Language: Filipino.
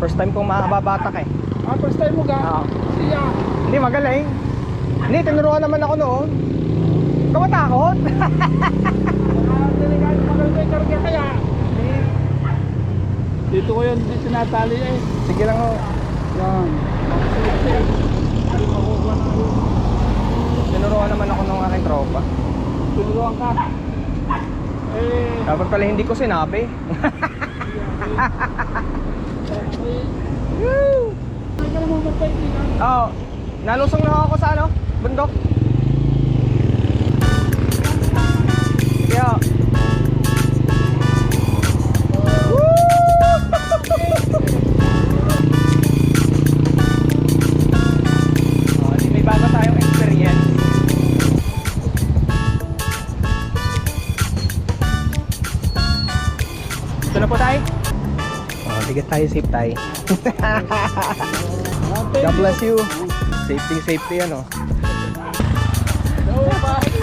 First time kong makababatak eh. Ah, first time mo ga? Oo. Siya. Hindi, magaling. Hindi, tinuruan naman ako noon. Kamatakot. Delikado magaling may karga kaya. Dito ko yun, di tinatali eh. Sige lang oh. Yan. Tinuruan naman ako ng aking tropa. Tinuruan ka. Eh, Dapat pala hindi ko sinabi. Oo. Nalusong na ako sa ano? Bundok. Sige oh. Oh. Ito na po tayo. Oh, ticket tayo, safe tayo. God bless you. Safety, safety, ano. Go, bye.